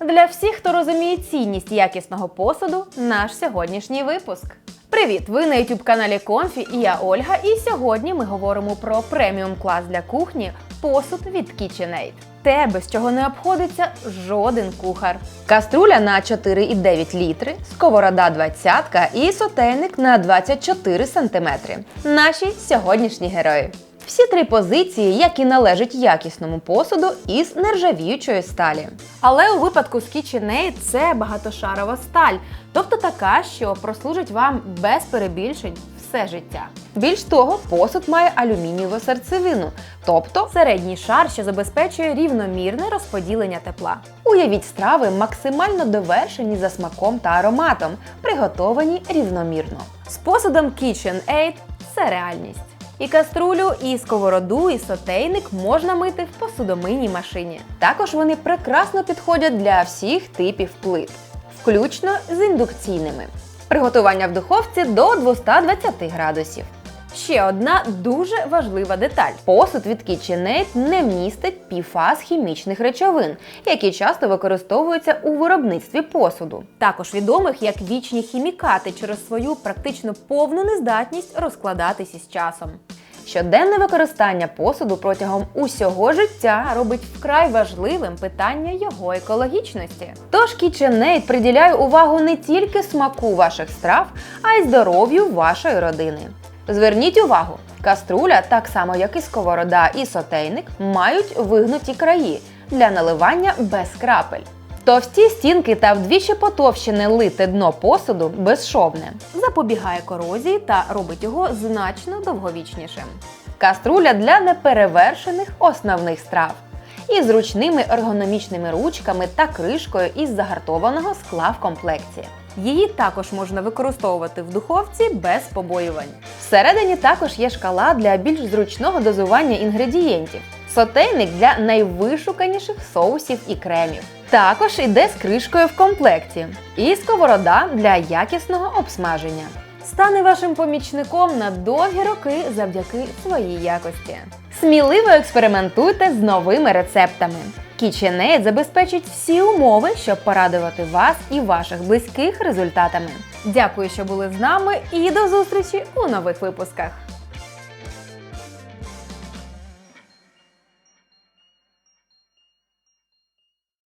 Для всіх, хто розуміє цінність якісного посуду, наш сьогоднішній випуск. Привіт! Ви на youtube каналі Комфі і я Ольга. І сьогодні ми говоримо про преміум клас для кухні посуд від KitchenAid. Те, без чого не обходиться жоден кухар. Каструля на 4,9 літри, сковорода 20 і сотейник на 24 см. Наші сьогоднішні герої. Всі три позиції, які належать якісному посуду із нержавіючої сталі. Але у випадку з KitchenAid це багатошарова сталь, тобто така, що прослужить вам без перебільшень все життя. Більш того, посуд має алюмінієву серцевину, тобто середній шар, що забезпечує рівномірне розподілення тепла. Уявіть страви максимально довершені за смаком та ароматом, приготовані рівномірно. З посудом KitchenAid це реальність. І каструлю, і сковороду, і сотейник можна мити в посудомийній машині. Також вони прекрасно підходять для всіх типів плит, включно з індукційними. Приготування в духовці до 220 градусів. Ще одна дуже важлива деталь: посуд від KitchenAid не містить піфаз хімічних речовин, які часто використовуються у виробництві посуду, також відомих як вічні хімікати через свою практично повну нездатність розкладатись із часом. Щоденне використання посуду протягом усього життя робить вкрай важливим питання його екологічності. Тож KitchenAid приділяє увагу не тільки смаку ваших страв, а й здоров'ю вашої родини. Зверніть увагу, каструля, так само як і сковорода і сотейник, мають вигнуті краї для наливання без крапель. Товсті стінки та вдвічі потовщене лите дно посуду безшовне, запобігає корозії та робить його значно довговічнішим. Каструля для неперевершених основних страв із зручними ергономічними ручками та кришкою із загартованого скла в комплекті. Її також можна використовувати в духовці без побоювань. Всередині також є шкала для більш зручного дозування інгредієнтів, сотейник для найвишуканіших соусів і кремів. Також іде з кришкою в комплекті і сковорода для якісного обсмаження. Стане вашим помічником на довгі роки завдяки своїй якості. Сміливо експериментуйте з новими рецептами. KitchenAid забезпечить всі умови, щоб порадувати вас і ваших близьких результатами. Дякую, що були з нами, і до зустрічі у нових випусках.